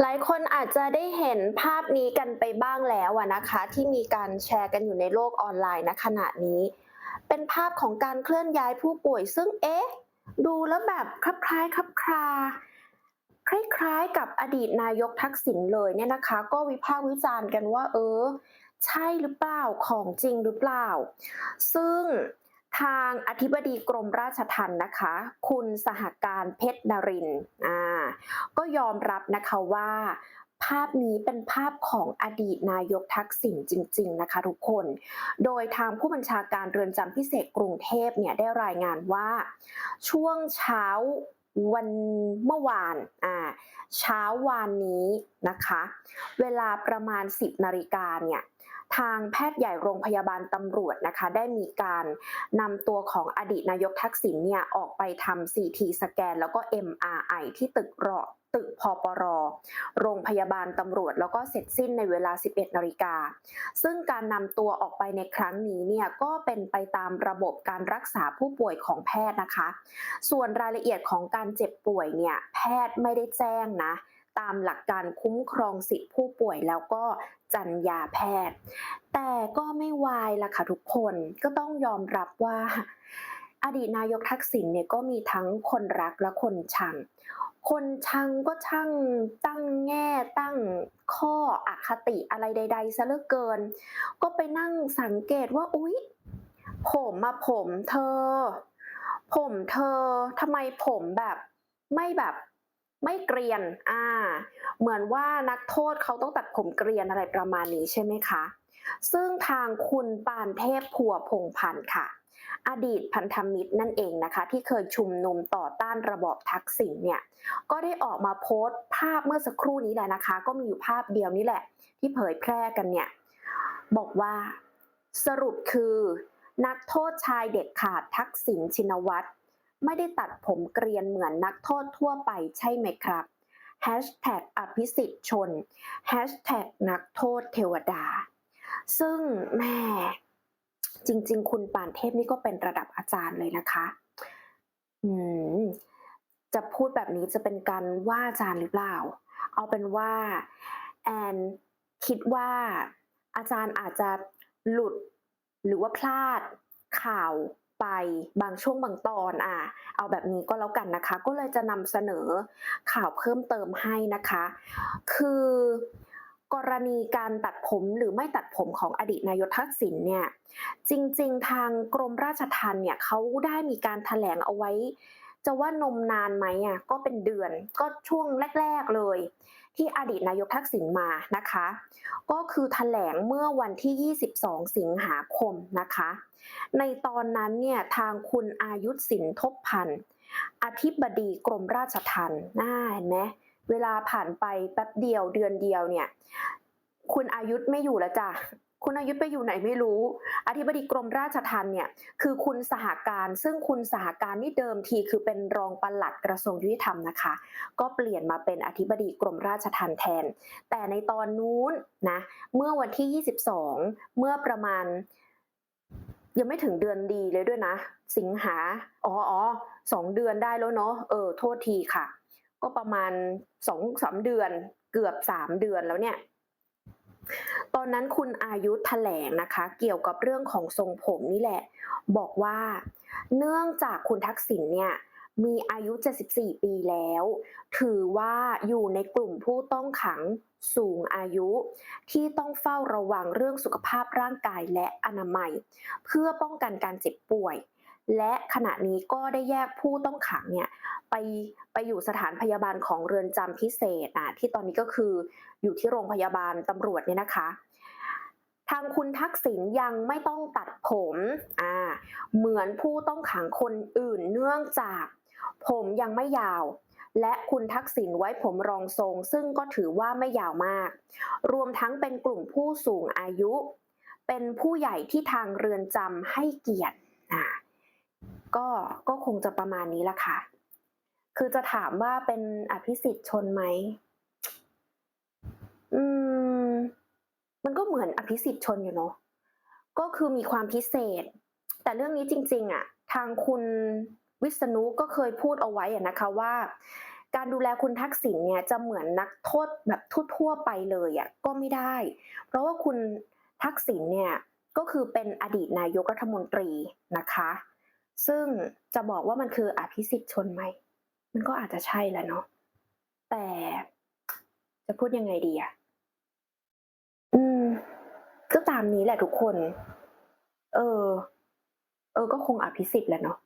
หลายคนอาจจะได้เห็นภาพนี้กันไปบ้างแล้วนะคะ ที่มีการแชร์กันอยู่ในโลกออนไลน์ณขณะนี้ เป็นภาพของการเคลื่อนย้ายผู้ป่วย ซึ่งเอ๊ะ ดูแล้วแบบคลับคล้ายคลับคลาคล้ายๆกับอดีตนายกทักษิณเลยเนี่ยนะคะ ก็วิพากษ์วิจารณ์กันว่า เออ ใช่หรือเปล่าของจริงหรือเปล่า ซึ่ง ทางอธิบดีกรมราชทัณฑ์นะคะ คุณสหการเพชรนรินทร์อ่าก็ยอมรับนะคะว่า ภาพนี้เป็นภาพของอดีตนายกทักษิณจริง ๆ นะคะทุกคน โดยทางผู้บัญชาการเรือนจำพิเศษกรุงเทพเนี่ยได้รายงานว่า ช่วงเช้าวันเมื่อวานอ่าเช้าวานนี้นะคะ เวลาประมาณ 10นาฬิกาเนี่ย ทางแพทย์ใหญ่โรงพยาบาลตำรวจนะคะได้มีการนำตัวของอดีตนายกทักษิณเนี่ยออกไปทำ CT สแกน แล้วก็ MRI ที่ตึกรอตึกพปร โรงพยาบาลตำรวจ แล้วก็เสร็จสิ้นในเวลา 11 นาฬิกา ซึ่งการนำตัวออกไปในครั้งนี้เนี่ยก็เป็นไปตามระบบการรักษาผู้ป่วยของแพทย์นะคะ ส่วนรายละเอียดของการเจ็บป่วยเนี่ยแพทย์ไม่ได้แจ้งนะ ตามหลักการคุ้มครองสิทธิผู้ป่วยแล้วก็จรรยาแพทย์ แต่ก็ไม่วายล่ะค่ะทุกคนก็ต้องยอมรับว่า อดีตนายกทักษิณเนี่ยก็มีทั้งคนรักและคนชัง คนชังก็ช่างตั้งแง่ตั้งข้ออคติอะไรใด ๆซะเหลือเกิน ก็ไปนั่งสังเกตว่าอุ๊ย ผมมาผมเธอ ผมเธอทำไมผมแบบไม่แบบ ไม่เกรียน อ่า เหมือนว่านักโทษเขาต้องตัดผมเกรียนอะไรประมาณนี้ใช่ไหมคะ ซึ่งทางคุณปานเทพพัวพงพันธ์ค่ะ อดีตพันธมิตรนั่นเองนะคะ ที่เคยชุมนุมต่อต้านระบอบทักษิณเนี่ย ก็ได้ออกมาโพสต์ภาพเมื่อสักครู่นี้แหละนะคะ ก็มีอยู่ภาพเดียวนี่แหละ ที่เผยแพร่กันเนี่ย บอกว่าสรุปคือ นักโทษชายเด็กขาดทักษิณชินวัตร ไม่ได้ตัดผมเกรียนเหมือนนักโทษทั่วไปใช่ไหมครับ Hashtag อภิสิทธิ์ชน Hashtag นักโทษเทวดา ซึ่งแม่จริง ๆ คุณปานเทพนี่ก็เป็นระดับอาจารย์เลยนะคะ อืม จะพูดแบบนี้จะเป็นการว่าอาจารย์หรือเปล่า เอาเป็นว่าแอนคิดว่าอาจารย์อาจจะหลุดหรือว่าพลาดข่าว ไปบางช่วงบางตอนอะเอาแบบนี้ก็แล้วกันนะคะ ก็เลยจะนำเสนอข่าวเพิ่มเติมให้นะคะ คือกรณีการตัดผมหรือไม่ตัดผมของอดีตนายกทักษิณเนี่ยจริงๆ ทางกรมราชทัณฑ์เนี่ยเขาได้มีการแถลงเอาไว้ จะว่านมนานไหมอะก็เป็นเดือนก็ช่วงแรก ๆเลย ที่อดีตนายกทักษิณมานะคะ ก็คือแถลงเมื่อวันที่ 22 สิงหาคมนะคะ ในตอนนั้นเนี่ยทางคุณอายุสินทบพันธ์อธิบดีกรมราชทัณฑ์น่าเห็นไหมเวลาผ่านไปแป๊บเดียวเดือนเดียวเนี่ยคุณอายุไม่อยู่แล้วจ้ะ คุณอายุทธไปอยู่ไหนไม่รู้ อธิบดีกรมราชทัณฑ์เนี่ยคือคุณสหการ ซึ่งคุณสหการนี่เดิมทีคือเป็นรองปลัดกระทรวงยุติธรรมนะคะ ก็เปลี่ยนมาเป็นอธิบดีกรมราชทัณฑ์แทน แต่ในตอนนู้นนะเมื่อวันที่ 22 เมื่อประมาณ ยังไม่ถึงเดือนดีเลยด้วยนะ สิงหาอ๋ออ๋อสองเดือนได้แล้วเนาะเออโทษทีค่ะ ก็ประมาณสองสามเดือนเกือบสามเดือนแล้วเนี่ย ตอนนั้นคุณอายุธแถลงนะคะ เกี่ยวกับเรื่องของทรงผมนี่แหละ บอกว่า เนื่องจากคุณทักษิณเนี่ยมีอายุ 74 ปีแล้ว ถือว่าอยู่ในกลุ่มผู้ต้องขังสูงอายุ ที่ต้องเฝ้าระวังเรื่องสุขภาพร่างกายและอนามัย เพื่อป้องกันการเจ็บป่วย และขณะนี้ก็ได้แยกผู้ต้องขังเนี่ยไปไปอยู่สถานพยาบาลของเรือนจำพิเศษอะที่ตอนนี้ก็คืออยู่ที่โรงพยาบาลตำรวจเนี่ยนะคะ ทางคุณทักษิณยังไม่ต้องตัดผมอ่าเหมือนผู้ต้องขังคนอื่นเนื่องจาก ผมยังไม่ยาวและคุณทักษิณไว้ผมรองทรง ซึ่งก็ถือว่าไม่ยาวมาก รวมทั้งเป็นกลุ่มผู้สูงอายุ เป็นผู้ใหญ่ที่ทางเรือนจำให้เกียรติอ่า ก็ก็คงจะประมาณนี้ละค่ะ คือจะถามว่าเป็นอภิสิทธิ์ชนไหม อืม มันก็เหมือนอภิสิทธิ์ชนอยู่เนาะ ก็คือมีความพิเศษ แต่เรื่องนี้จริง ๆอะทางคุณวิษณุก็เคยพูดเอาไว้อะนะคะว่า การดูแลคุณทักษิณเนี่ยจะเหมือนนักโทษแบบทั่วๆไปเลยอะก็ไม่ได้ เพราะว่าคุณทักษิณเนี่ยก็คือเป็นอดีตนายกรัฐมนตรีนะคะ ซึ่งจะบอกว่ามันคืออภิสิทธิ์ชนไหม มันก็อาจจะใช่แหละเนาะ แต่จะพูดยังไงดีอะอืม ก็ตามนี้แหละทุกคน เออ เออ ก็คงอภิสิทธิ์แหละเนาะ